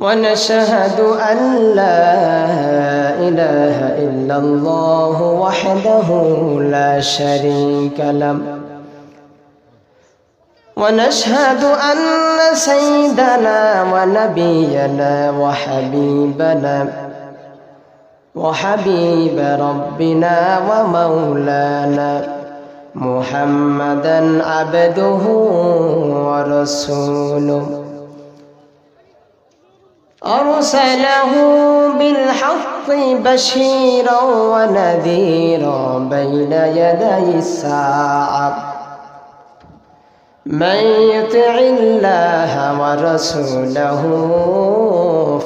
ونشهد أن لا إله إلا الله وحده لا شريك له. ونشهد أن سيدنا ونبينا وحبيبنا وحبيب ربنا ومولانا محمدا عبده ورسوله. أرسله بالحق بشيرا ونذيرا بين يدي الساعة. من يطع الله ورسوله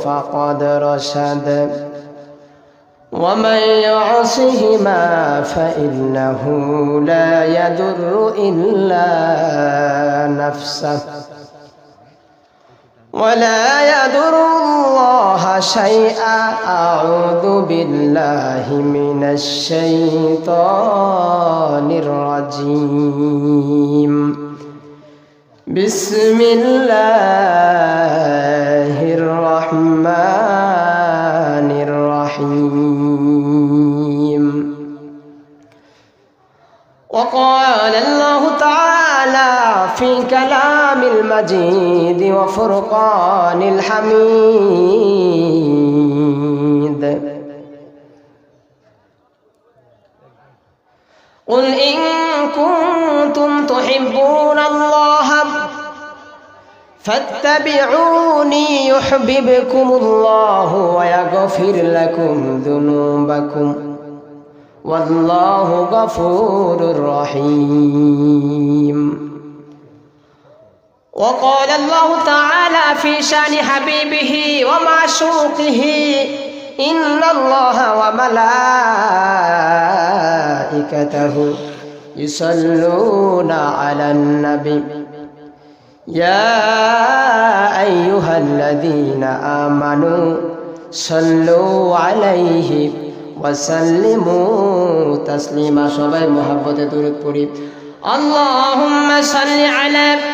فقد رشد. ومن يعصهما فإنه لا يضر إلا نفسه. ولا يضر الله شيئا أعوذ بالله من الشيطان الرجيم بسم الله الرحمن الرحيم المجيد وفرقان الحميد. قل إن كنتم تحبون الله فاتبعوني يحببكم الله ويغفر لكم ذنوبكم والله غفور رحيم. وقال الله تعالى في شان حبيبه ومعشوقه إن الله وملائكته يصلون على النبي يا أيها الذين آمنوا صلوا عليه وسلموا تسليما شباب محبة درود قريب اللهم صل على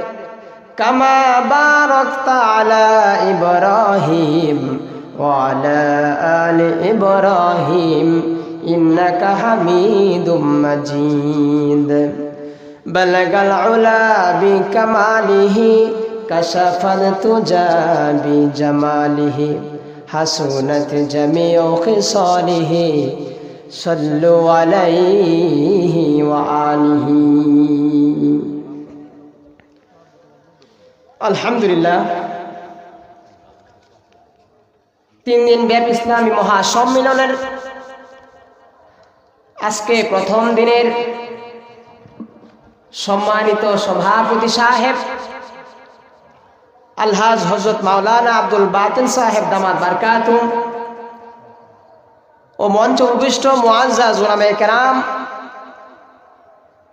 কামা বারাকতা আলা ইব্রাহিম ওয়া আলা আলি ইব্রাহিম ইন্নাকা হামিদুম মাজিদ। বালাগাল উলা বিকামালিহি কাশাফাল তুজা বিজামালিহি হাসুনাত জামিউ খিসালিহি সাল্লু আলাইহি ওয়া আলিহি। আলহামদুলিল্লাহ। তিন দিন ব্যাপী ইসলামী মহাসম্মেলনের আজকে প্রথম দিনের সম্মানিত সভাপতি সাহেব, আলহাজ হজরত মাওলানা আব্দুল বাতিন সাহেব দামাদ বারকাতুম ও মঞ্চ উপবিষ্ট মোয়াজ্জা জোনামে কেরাম,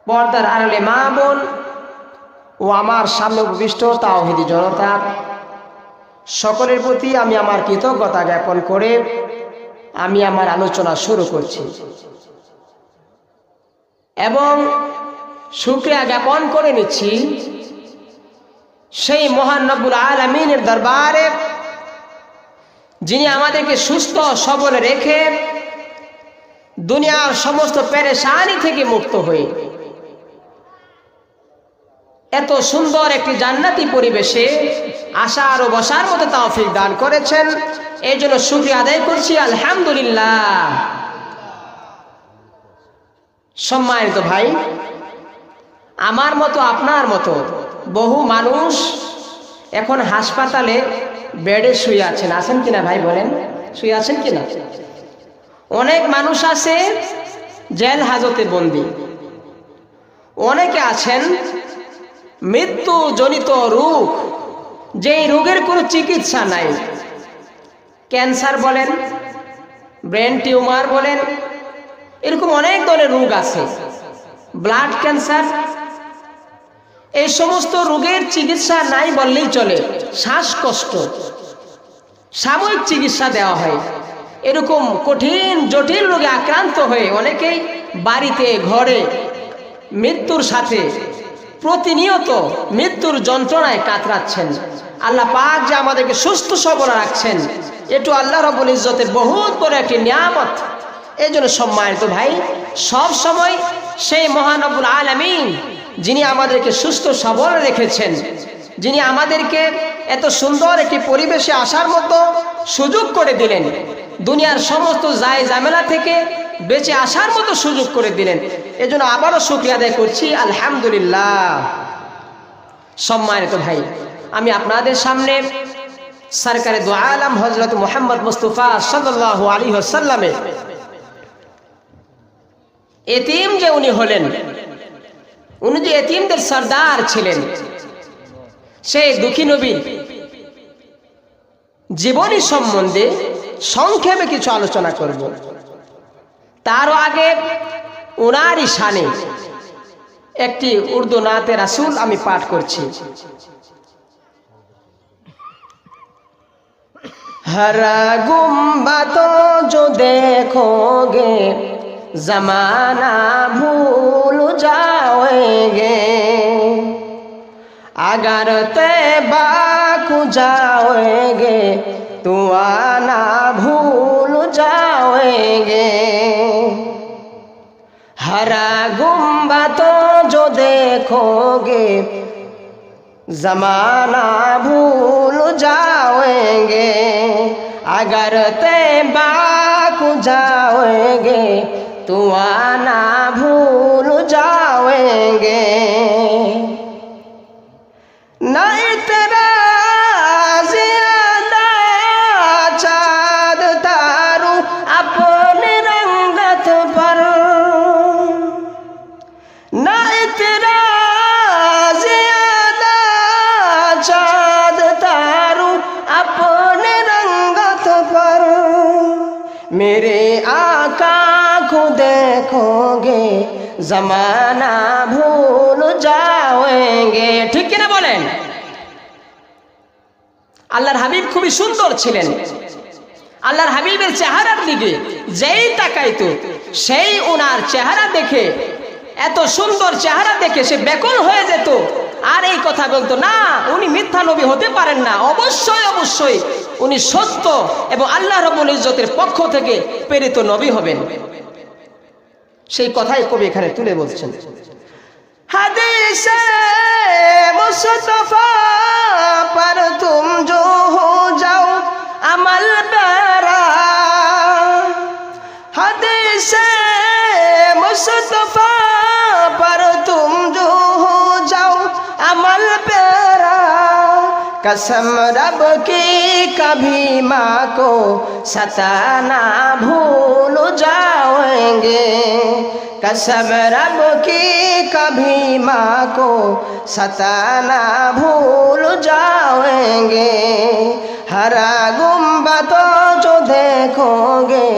পর্দার আড়ালে মা বোন ও আমার সামনে উপবিষ্ট, তাওহিদি জনতা। সকলের প্রতি আমি আমার কৃতজ্ঞতা জ্ঞাপন করে আমি আমার আলোচনা শুরু করছি। এবং শুক্রিয়া জ্ঞাপন করে নিচ্ছি সেই মহান নব্বুল আলমিনের দরবারে, যিনি আমাদেরকে সুস্থ, সবল রেখে দুনিয়ার সমস্ত প্যারেশানি থেকে মুক্ত হয়ে এত সুন্দর একটি জান্নাতি পরিবেশে আসার ও বসার মতো তাওফিক দান করেছেন। এই জন্য শুক্রিয়া আদায় করছি, আলহামদুলিল্লাহ। সম্মানিত ভাই, আমার মতো, আপনার মতো বহু মানুষ এখন হাসপাতালে বেডে শুয়ে আছেন। আছেন কিনা ভাই বলেন? শুয়ে আছেন কিনা অনেক মানুষ আছে জেল হাজতে বন্দি। অনেকে আছেন মৃত্যুজনিত রোগ, যেই রোগের কোনো চিকিৎসা নাই। ক্যান্সার বলেন, ব্রেন টিউমার বলেন, এরকম অনেক ধরনের রোগ আছে। ব্লাড ক্যান্সার, এই সমস্ত রোগের চিকিৎসা নাই বললেই চলে। শ্বাসকষ্ট, সাময়িক চিকিৎসা দেওয়া হয়। এরকম কঠিন, জটিল রোগে আক্রান্ত হয়ে অনেকেই বাড়িতে, ঘরে মৃত্যুর সাথে প্রতিনিয়ত মৃত্যুর যন্ত্রণায় কাতরাচ্ছেন। আল্লাহ পাক যে আমাদেরকে সুস্থ সবল রাখছেন, এটু আল্লাহ রবুল ইজ্জতের বহুত বড় একটি নিয়ামত। এই জন্য সম্মানিত ভাই, সব সময় সেই মহানবুল আলমিন, যিনি আমাদেরকে সুস্থ সবল রেখেছেন, যিনি আমাদেরকে এত সুন্দর একটি পরিবেশে আসার মতো সুযোগ করে দিলেন। দুনিয়ার সমস্ত জায় জামেলা থেকে বেঁচে আসার মতো সুযোগ করে দিলেন। এজন্য আবারও শুক্রিয়া আদায় করছি। আলহামদুলিল্লাহ। সম্মানিত ভাই, আমি আপনাদের সামনে সরকারে দো আলম হজরত মোহাম্মদ মুস্তফা সাল্লাহ আলী হাসাল্লামে এতিম যে উনি হলেন, উনি যে এতিমদের সর্দার ছিলেন, সেই দুঃখী নবীর জীবনী সম্বন্ধে সংক্ষেপে কিছু আলোচনা করব। তারও আগে ওনারই শানে একটি উর্দু নাতে রাসুল আমি পাঠ করছি हरा गुम्बतों जो देखोगे जमाना भूल जाओगे अगर तैबा को जाओगे तो आना भूल जाओगे हरा गुम्बतों जो देखोगे, जमाना भूल जाओगे अगर ते को जाओगे तो आना भूल जाओगे न জমানা ভুল যাওয়েঙ্গে ঠিক কিনা বলেন আল্লাহর হাবিব খুবই সুন্দর ছিলেন আল্লাহর হাবিবের চেহারার দিকে যেই তাকাইতো সেই ওনার চেহারা দেখে এত সুন্দর চেহারা দেখে সে বেকুল হয়ে যেত। আর এই কথা বলতো, না, উনি মিথ্যা নবী হতে পারেন না। অবশ্যই অবশ্যই, উনি সত্য এবং আল্লাহ রবুল ইজ্জতের পক্ষ থেকে প্রেরিত নবী হবেন। সেই কথাই কবি এখানে তুলে বলছেন। হাদিসে মুস্তফা তুম যাও कसम रब की कभी माँ को सताना भूल जाओगे कसम रब की कभी माँ को सताना भूल जाओगे हरा गुम्बतों जो देखोगे,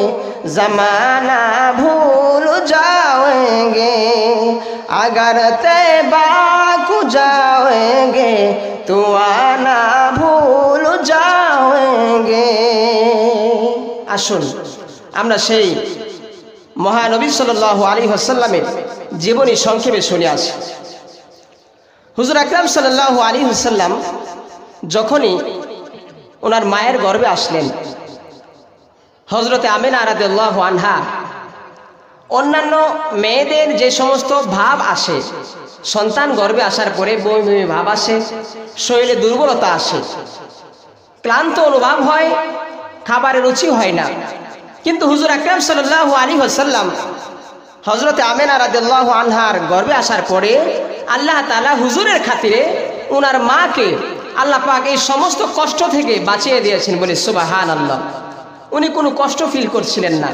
जमाना भूल जाओगे अगर तैबा को जाओगे तो आना ভুল যাওয়েগে আসুন আমরা সেই মহানবী সাল্লাহ আলী হাসাল্লামের জীবনী সংক্ষেপে শুনে আসি হুজুর আকরাম সাল্লাহ আলী হাসাল্লাম যখনই ওনার মায়ের গর্ভে আসলেন হজরতে আমিন আরাদুল্লাহ আনহা অন্যান্য মেয়েদের যে সমস্ত ভাব আসে, সন্তান গর্বে আসার পরে বই বই ভাব আসে, শরীরে দুর্বলতা আসে। ক্লান্ত অনুভব হয়, খাবারের রুচি হয় না। কিন্তু হুজুর আকরাম সাল্লাহ আলী হাসাল্লাম হজরতে আমেনা রাদিল্লাহ আনহার গর্বে আসার পরে আল্লাহ তালা হুজুরের খাতিরে ওনার মাকে আল্লাহ পাক এই সমস্ত কষ্ট থেকে বাঁচিয়ে দিয়েছেন বলে সুবাহান আল্লাহ উনি কোনো কষ্ট ফিল করছিলেন না।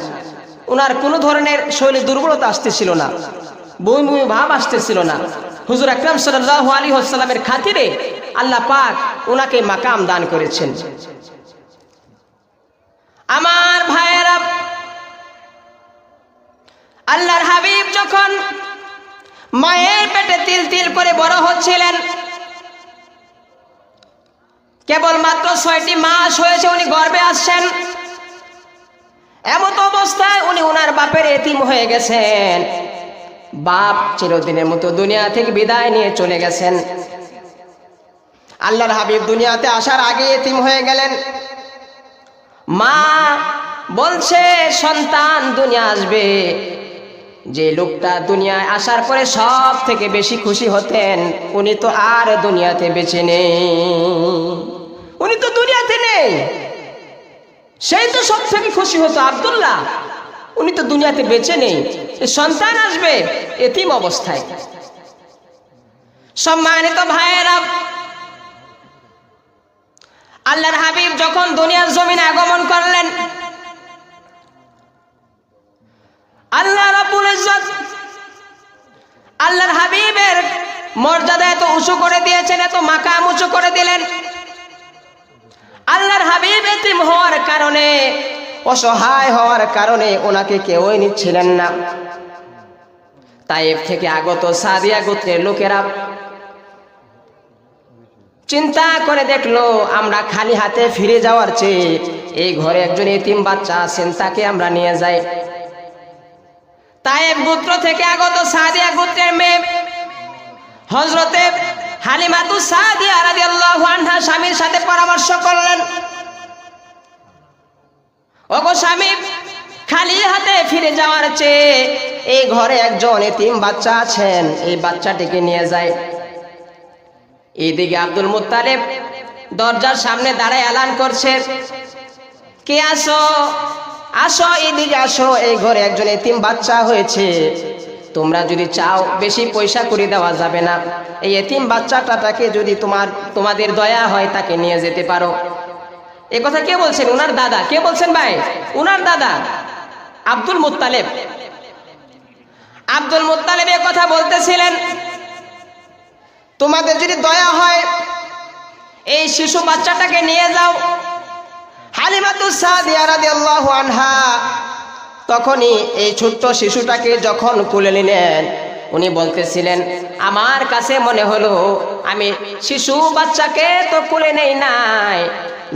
ওনার কোনো ধরনের শৈলী দুর্বলতা আসতেছিল না, বমি বমি ভাব আসতেছিল না। হুজুর আকরাম সাল্লাহ আলী হাসাল্লামের খাতিরে আল্লাহ পাক ওনাকে মাকাম দান করেছেন। আমার ভাইয়েরা, আল্লাহর হাবিব যখন মায়ের পেটে তিল তিল করে বড় হচ্ছিলেন কেবল মাত্র ছয়টি মাস হয়েছে উনি গর্বে আসছেন। এমত অবস্থায় উনি ওনার বাপের এতিম হয়ে গেছেন। বাপ চিরদিনের মতো দুনিয়া থেকে বিদায় নিয়ে চলে গেছেন। আল্লাহর হাবিব দুনিয়াতে আসার আগে এতিম হয়ে গেলেন। মা বলছে, সন্তান, দুনিয়া আসবে। যে লোকটা দুনিয়ায় আসার পরে সব থেকে বেশি খুশি হতেন, উনি তো আর দুনিয়াতে বেঁচে নেই। উনি তো দুনিয়াতে নেই। সেই তো সব থেকে খুশি হতো আব্দুল্লাহ। উনি তো দুনিয়াতে বেঁচে নেই। সন্তান আসবে এতিম অবস্থায়। সম্মানিত ভাইয়েরা, আল্লাহর হাবিব যখন দুনিয়ার জমিনে আগমন করলেন, আল্লাহ রাব্বুল আল্লাহর হাবিবের মর্যাদা এত উঁচু করে দিয়েছেন, এত মাকাম উঁচু করে দিলেন। আল্লাহর হাবিব এতিম হওয়ার কারণে, অসহায় হওয়ার কারণে ওনাকে কেউই নিচ্ছিলেন না। তাইফ থেকে আগত সাদিয়া গোত্রের লোকেরা চিন্তা করে দেখল, আমরা খালি হাতে ফিরে যাওয়ার চেয়ে এই ঘরে একজন এতিম বাচ্চা আছেন, তাকে আমরা নিয়ে যাই। তাইফ গোত্র থেকে আগত সাদিয়া গোত্রের মেয়ে হজরতে হালিমাতু সাদিয়া রাদিয়াল্লাহু আনহা স্বামীর সাথে পরামর্শ করলেন। ওগো স্বামী, খালি হাতে ফিরে যাওয়ার চেয়ে এই ঘরে একজন এতিম বাচ্চা আছেন, এই বাচ্চাটিকে নিয়ে যায়। এইদিকে আব্দুল মুত্তালেব দরজার সামনে দাঁড়ায় এলান করছে। কে আসো? আসো, এদিকে আসো, এই ঘরে একজন এতিম বাচ্চা হয়েছে। তোমরা যদি চাও, বেশি পয়সা করে দেওয়া যাবে না। এই এতিম বাচ্চাটাকে যদি তোমার, তোমাদের দয়া হয়, তাকে নিয়ে যেতে পারো। এ কথা কে বলছেন? উনার দাদা। কে বলছেন ভাই? উনার দাদা। আব্দুল মুত্তালেব। আব্দুল মুত্তালেব এ কথা বলতেছিলেন, তোমাদের যদি দয়া হয়, এই শিশু বাচ্চাটাকে নিয়ে যাও। হালিমাতুস সাদিয়া রাদিয়াল্লাহু আনহা তখনই এই ছোট্ট শিশুটাকে যখন কুলে নিলেন, উনি বলতেছিলেন, আমার কাছে মনে হলো আমি শিশু বাচ্চাকে তো কুলে নেই নাই,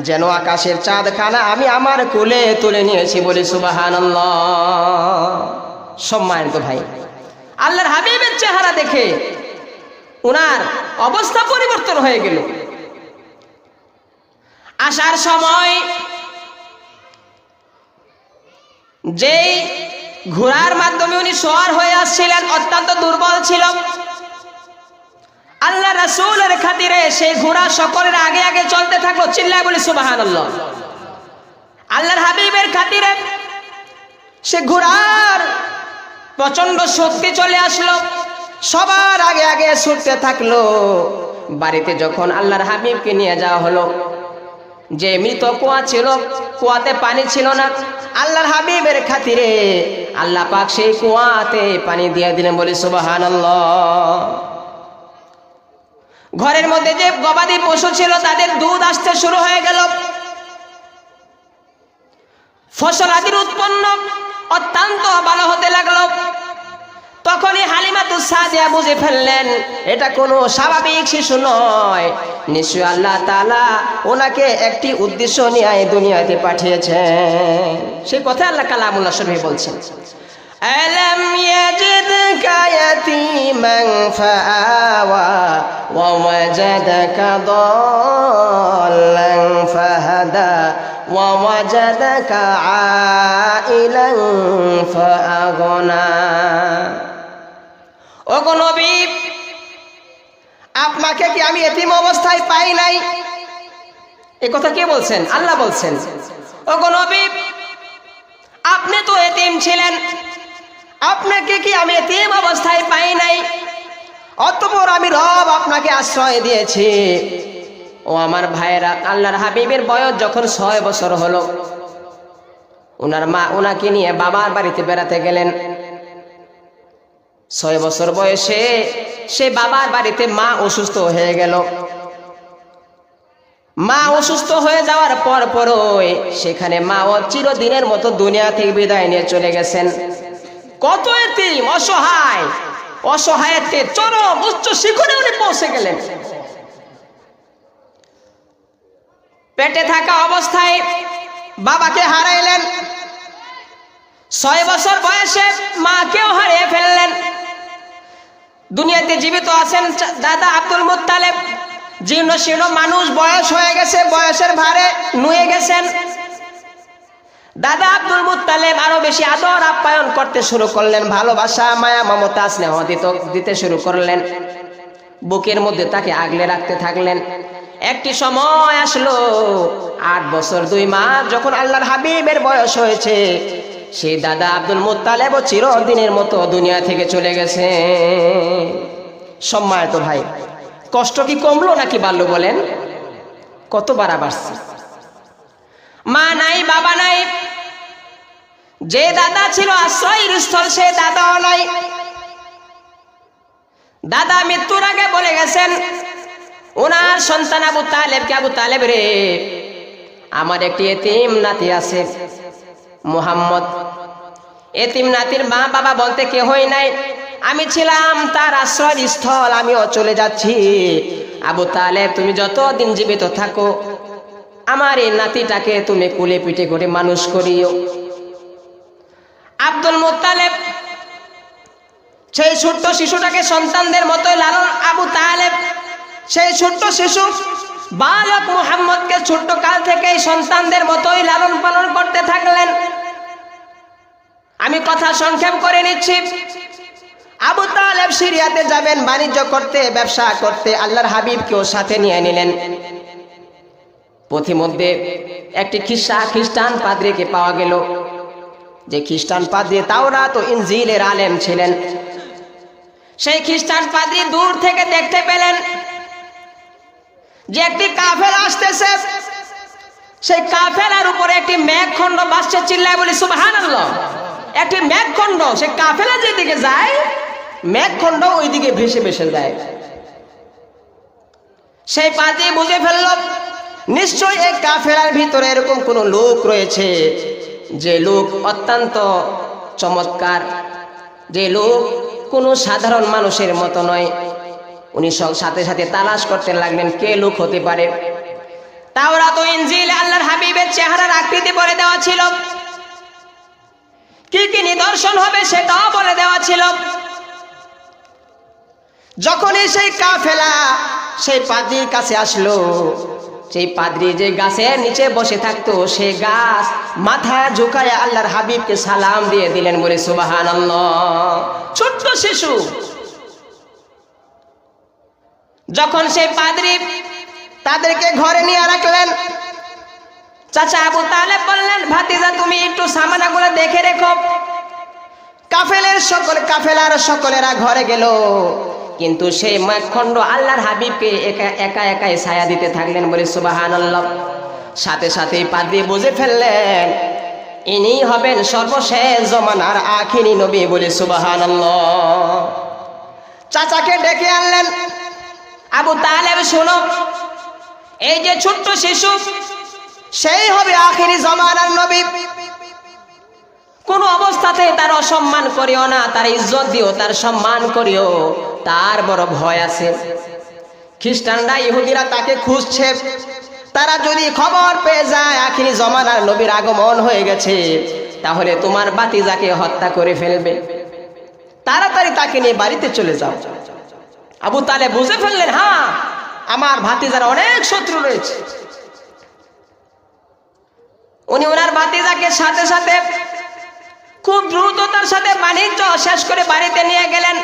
যেন আকাশের চাঁদ খানা আমি আমার কুলে তুলে নিয়েছি বলে সুবাহান সম্মানিত ভাই, আল্লাহর হাবিবের চেহারা দেখে উনার অবস্থা পরিবর্তন হয়ে গেল। আসার সময় যেই ঘোড়ার মাধ্যমে উনি সোয়ার হয়ে আসছিলেন, অত্যন্ত দুর্বল ছিল। আল্লাহ রাসূলের খাতিরে সেই ঘোড়া সকলের আগে আগে চলতে থাকল, চিল্লায় বলি, সুবহানাল্লাহ। আল্লাহর হাবিবের খাতিরে সে ঘোড়ার প্রচণ্ড শক্তি চলে আসলো, সবার আগে আগে ছুটতে থাকল। বাড়িতে যখন আল্লাহর হাবিবকে নিয়ে যাওয়া হলো যে মৃত কুয়া ছিল, কুয়াতে পানি ছিল না। আল্লাহর হাবিবের খাতিরে আল্লাহ পাক সেই কুয়াতে পানি দিয়ে দিলেন বলে সুবাহান ঘরের মধ্যে যে গবাদি পশু ছিল, তাদের দুধ আসতে শুরু হয়ে গেল। ফসল আদির উৎপন্ন অত্যন্ত ভালো হতে লাগল। তখনই হালিমাতু সাদিয়া বুঝে ফেললেন এটা কোনো স্বাভাবিক শিশু নয় নিশ্চয় আল্লাহ তাআলা ওনাকে একটি উদ্দেশ্য নিয়ে এই দুনিয়াতে পাঠিয়েছেন সেই কথা আল্লাহ কালামুল্লাহ শরীফ বলছেন ألم يجدك يتيما فآوى ووجدك ضالا فهدى ووجدك عائلا فأغنى নবী, আপনাকে কি আমি এতিম অবস্থায় পাই নাই? এ কথা কে বলছেন? আল্লাহ বলছেন। ওগো নবী, আপনি তো এতিম ছিলেন। আপনাকে কি আমি এতিম অবস্থায় পাই নাই? অতপর আমি রব আপনাকে আশ্রয় দিয়েছি। ও আমার ভাইয়েরা, আল্লাহর হাবিবের বয়স যখন ছয় বছর হলো ওনার মা ওনাকে নিয়ে বাবার বাড়িতে বেড়াতে গেলেন। ছয় বছর বয়সে সে বাবার বাড়িতে মা অসুস্থ হয়ে গেল। মা অসুস্থ হয়ে যাওয়ার পর পরই সেখানে মা ও চিরদিনের মতো দুনিয়া থেকে বিদায় নিয়ে চলে গেছেন। কত এতিম, অসহায় অসহায়ত্বের চরম উচ্চ শিখরে উনি পৌঁছে গেলেন। পেটে থাকা অবস্থায় বাবাকে হারাইলেন। ছয় বছর বয়সে মাকেও হারিয়ে ফেললেন। দুনিয়াতে জীবিত আছেন দাদা আব্দুল মুত্তালেব। জীর্ণ শীর্ণ মানুষ, বয়স হয়ে গেছে, বয়সের ভারে নুয়ে গেছেন। দাদা আব্দুল মুত্তালেব আরও বেশি আদর আপ্যায়ন করতে শুরু করলেন, ভালোবাসা, মায়া, মমতা, স্নেহ দিত দিতে শুরু করলেন। বুকের মধ্যে তাকে আগলে রাখতে থাকলেন। একটি সময় আসলো, আট বছর দুই মাস, যখন আল্লাহর হাবিবের বয়স হয়েছে সেই দাদা আব্দুল মুত্তালেব চিরদিনের মতো দুনিয়া থেকে চলে গেছে। সম্মানিত ভাই, কষ্ট কি কমলো নাকি বাড়লো বলেন? কত বাড়া মা নাই, বাবা নাই। যে দাদা ছিল আশ্রয়ের স্থল, সে দাদাও নাই। দাদা মৃত্যুর আগে বলে গেছেন, ওনার সন্তান আবু তালেবকে, আবু তালেব রে, আমার একটি এতিম নাতি আছে। মোহাম্মদ। এতিম নাতির মা বাবা বলতে কেহই নাই। আমি ছিলাম তার আশ্রয় স্থল আমিও চলে যাচ্ছি। আবু তালেব, তুমি যতদিন জীবিত থাকো, আমার এই নাতিটাকে তুমি কুলে পিঠে করে মানুষ করিও। আব্দুল মুত্তালেব, সেই ছোট্ট শিশুটাকে সন্তানদের মতোই লালন আবু তালেব, সেই ছোট্ট শিশু বালক মুহাম্মদকে ছোট্ট কাল থেকেই সন্তানদের মতোই লালন পালন করতে থাকলেন। আমি কথা সংক্ষেপ করে নিচ্ছি। আবু তালেব সিরিয়াতে যাবেন, বাণিজ্য করতে, ব্যবসা করতে, আল্লাহর হাবিবকেও সাথে নিয়ে নিলেন। পথিমধ্যে একটি খ্রিস্টা খ্রিস্টান পাদ্রীকে পাওয়া গেল। যে খ্রিস্টান পাদ্রী তাওরা তো ইনজিলের আলেম ছিলেন। সেই খ্রিস্টান পাদ্রী দূর থেকে দেখতে পেলেন। যে একটি কাফেলা আসতেছে, সেই কাফেলার উপরে একটি মেঘখণ্ড বাসছে চিল্লায় বলি সুবাহান একটি মেঘখণ্ড সেই কাফেলা যেদিকে যায়, মেঘখণ্ড ওইদিকে ভেসে ভেসে যায়। সেই পাতি বুঝে ফেলল, নিশ্চয়ই এই কাফেলার ভিতরে এরকম কোনো লোক রয়েছে, যে লোক অত্যন্ত চমৎকার, যে লোক কোনো সাধারণ মানুষের মতো নয়। উনি সাথে সাথে তালাশ করতে লাগলেন, কে লোক হতে পারে? তাওরা তো ইনজিল আল্লাহর হাবিবের চেহারার আকৃতি বলে দেওয়া ছিল। কি কি নিদর্শন হবে সেটাও বলে দেওয়া ছিল। যখনই সেই কাফেলা সেই পাদ্রির কাছে আসলো, সেই পাদ্রি যে গাছের নিচে বসে থাকতো, সে গাছ মাথা ঝুঁকায় আল্লাহর হাবিবকে সালাম দিয়ে দিলেন বলে সুবাহান ছোট্ট শিশু যখন সেই পাদ্রি তাদেরকে ঘরে নিয়ে রাখলেন, চাচা আবু তাহলে বললেন, ভাতিজা, তুমি একটু সামানাগুলো দেখে রেখো। কাফেলের সকল কাফেলার সকলেরা ঘরে গেল। কিন্তু সেই মাখণ্ড আল্লাহর হাবিবকে একা একা, একাই ছায়া দিতে থাকলেন বলে সুবাহান সাথে সাথে পাদ্রি বুঝে ফেললেন, ইনি হবেন সর্বশেষ জমানার আখিনী নবী বলে সুবাহান চাচাকে ডেকে আনলেন আবু তালেব, শোনো। এই যে ছোট্ট শিশু, সেই হবে আখিরি জমানার নবী। কোন অবস্থাতে তার অসম্মান করিও না, তার ইজ্জত দিও, তার সম্মান করিও। তার বড় ভয় আছে। খ্রিস্টানরা, ইহুদিরা তাকে খুঁজছে। তারা যদি খবর পেয়ে যায়, আখিরি জমানার নবীর আগমন হয়ে গেছে, তাহলে তোমার বাতিজাকে হত্যা করে ফেলবে। তাড়াতাড়ি তাকে নিয়ে বাড়িতে চলে যাও। আবু তালে বুঝে ফেললেন হ্যাঁ আমার ভাতিজার অনেক শত্রু রয়েছে। উনি ওনার ভাতিজাকে সাথে সাথে খুব দ্রুততার সাথে বাণিজ্য শেষ করে বাড়িতে নিয়ে গেলেন।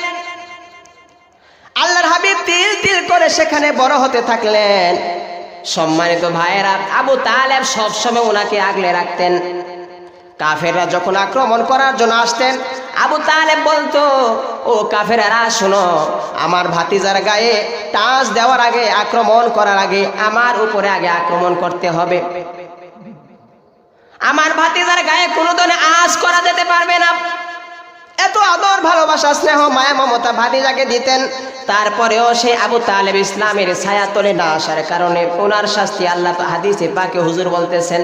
আল্লাহর হাবিব তিল তিল করে সেখানে বড় হতে থাকলেন। সম্মানিত ভাইয়েরা, আবু তালেব সবসময় ওনাকে আগলে রাখতেন। কাফেররা যখন আক্রমণ করার জন্য আসতেন, আবু তালেব বলতো, ও কাফেরারা, শোনো, আমার ভাতিজার গায়ে টাচ দেওয়ার আগে, আক্রমণ করার আগে, আমার উপরে আগে আক্রমণ করতে হবে। আমার ভাতিজার গায়ে কোনো ধরনের আজ করা যেতে পারবে না। এত আদর, ভালোবাসা, স্নেহ, মায়া, মমতা ভাতিজাকে দিতেন। তারপরেও সে আবু তালেব ইসলামের ছায়া তলে না আসার কারণে ওনার শাস্তি আল্লাহ হাদিসে পাকে হুজুর বলতেছেন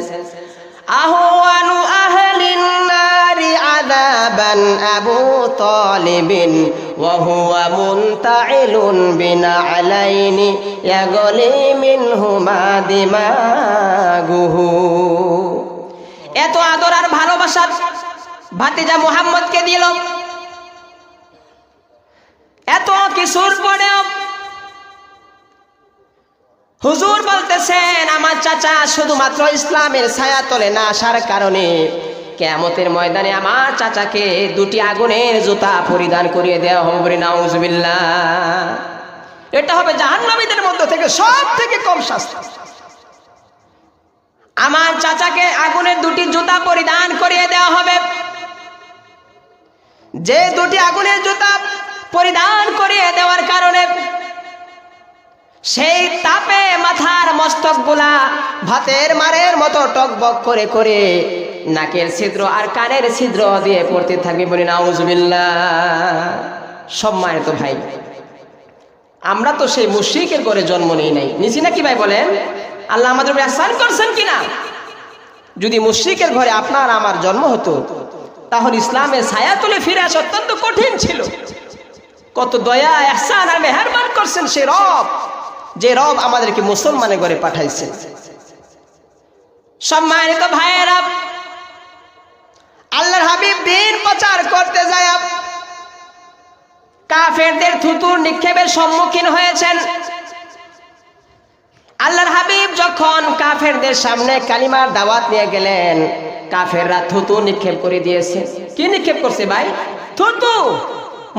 আহওয়ানু আহলিন নারি আযাবান আবু তালিবিন ওয়া হুয়া মুনতাইলুন বিনা আলাইনি ইয়াগলি মিনহুমা দিমাগুহু। এত আদর আর ভালোবাসা ভাতিজা মুহাম্মদকে দিল। এত কিছুর পরেও হুজুর বলতেছেন, আমার চাচা শুধুমাত্র ইসলামের ছায়া তলে না আসার কারণে কেয়ামতের ময়দানে আমার চাচাকে দুটি আগুনের জুতা পরিধান করিয়ে দেওয়া হবে বলে নাউজুবিল্লাহ। এটা হবে জাহান্নামীদের মধ্য থেকে সব থেকে কম শাস্তি। আমার চাচাকে আগুনের দুটি জুতা পরিধান করিয়ে দেওয়া হবে। যে দুটি আগুনের জুতা পরিধান করিয়ে দেওয়ার কারণে সেই তাপে মাথার মস্তকগুলা ভাতের মারের মতো টকবক করে করে নাকের ছিদ্র আর কানের ছিদ্র দিয়ে পড়তে থাকবে বলি, নাউজুবিল্লাহ। সম্মানিত ভাই, আমরা তো সেই মুশ্রিকের ঘরে জন্ম নেই নাই। নিছি নাকি ভাই বলেন? আল্লাহ আমাদের আহসান করছেন কিনা? যদি মুশ্রিকের ঘরে আপনার আমার জন্ম হতো, তাহলে ইসলামের ছায়া তুলে ফিরে আসা অত্যন্ত কঠিন ছিল। কত দয়া, এহসান আর মেহরবান করছেন সে রব। যে রব আমাদেরকে মুসলমানের ঘরে পাঠাইছে। সম্মানিত ভাইয়েরা, আল্লাহর হাবিব দিন প্রচার করতে যায় কাফেরদের থুতুর নিক্ষেপের সম্মুখীন হয়েছেন। আল্লাহর হাবিব যখন কাফেরদের সামনে কালিমার দাওয়াত নিয়ে গেলেন, কাফেররা থুতু নিক্ষেপ করে দিয়েছে। কি নিক্ষেপ করছে ভাই? থুতু,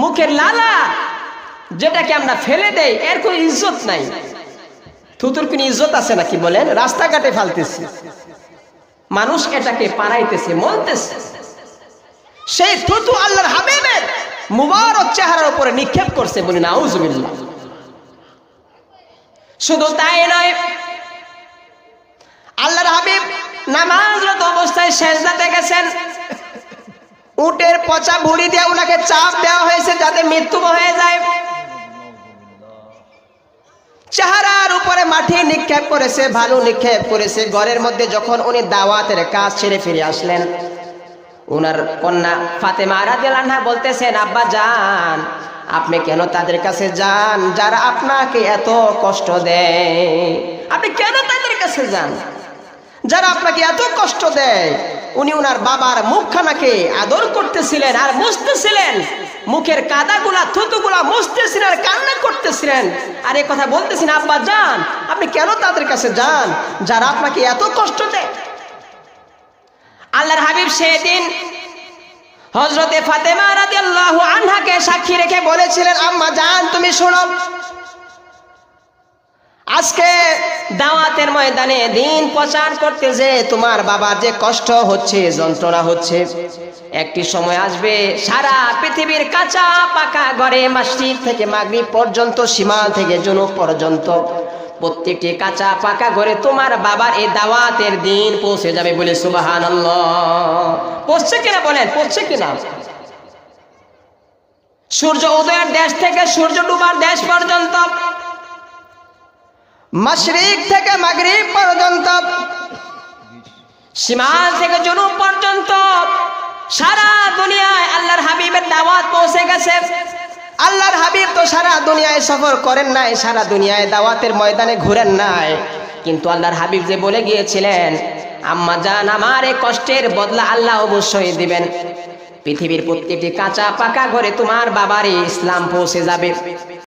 মুখের লালা, যেটাকে আমরা ফেলে দেই, এর কোনো ইজ্জত নাই। থুতুর কোনো ইজ্জত আছে নাকি বলেন? রাস্তাঘাটে ফালতেছে। মানুষ এটাকে পাড়াইতেছে মলতেছে সেই থুতু আল্লাহর হাবিবের মুবারক চেহারার উপরে নিক্ষেপ করছে বলি না আউজুবিল্লাহ শুধু তাই নয়, আল্লাহর হাবিব নামাজরত অবস্থায় সেজদাতে গেছেন। উটের পচা ভুড়ি দিয়ে ওনাকে চাপ দেওয়া হয়েছে যাতে মৃত্যু হয়ে যায়। চেহারার উপরে মাটি নিক্ষেপ করেছে, ভালো নিক্ষেপ করেছে। ঘরের মধ্যে যখন উনি দাওয়াতের কাজ ছেড়ে ফিরে আসলেন ওনার কন্যা ফাতেমা রাদিয়াল্লাহু বলতেছেন, আব্বা যান, আপনি কেন তাদের কাছে যান? যারা আপনাকে এত কষ্ট দেয়, আপনি কেন তাদের কাছে যান? যারা আপনাকে এত কষ্ট দেয় উনি ওনার বাবার মুখখানাকে আদর করতেছিলেন আর মুছতেছিলেন। মুখের কাদাগুলা, থুতুগুলা মুছতেছিলেন আর কান্না করতেছিলেন। আর এ কথা বলতেছেন আব্বা যান আপনি কেন তাদের কাছে যান, যারা আপনাকে এত কষ্ট দেয়? আল্লাহর হাবিব সেদিন হজরতে ফাতেমা রাদিয়াল্লাহু আনহাকে সাক্ষী রেখে বলেছিলেন, আম্মা জান, তুমি শোনো আজকে দাওয়াতের ময়দানে দিন প্রচার করতে যে তোমার বাবার যে কষ্ট হচ্ছে, যন্ত্রণা হচ্ছে। একটি সময় আসবে, সারা পৃথিবীর কাঁচা পাকা ঘরে মাসিক থেকে মাগরিব পর্যন্ত, সীমাল থেকে জনুক পর্যন্ত। প্রত্যেকটি কাঁচা পাকা ঘরে তোমার বাবার এই দাওয়াতের দিন পৌঁছে যাবে বলে সুবাহান পৌঁছছে কিনা বলেন পৌঁছছে কিনা? সূর্য উদয়ের দেশ থেকে সূর্য ডুবার দেশ পর্যন্ত মশরিক থেকে মাগরিব পর্যন্ত সীমাল থেকে জনুব পর্যন্ত, সারা দুনিয়ায় আল্লাহর হাবিবের দাওয়াত পৌঁছে গেছে। আল্লাহর হাবিব তো সারা দুনিয়ায় সফর করেন নাই, সারা দুনিয়ায় দাওয়াতের ময়দানে ঘুরেন নাই। কিন্তু আল্লাহর হাবিব যে বলে গিয়েছিলেন, আম্মা জান আমার এই কষ্টের বদলা আল্লাহ অবশ্যই দিবেন। পৃথিবীর প্রত্যেকটি কাঁচা পাকা ঘরে তোমার বাবারই ইসলাম পৌঁছে যাবে।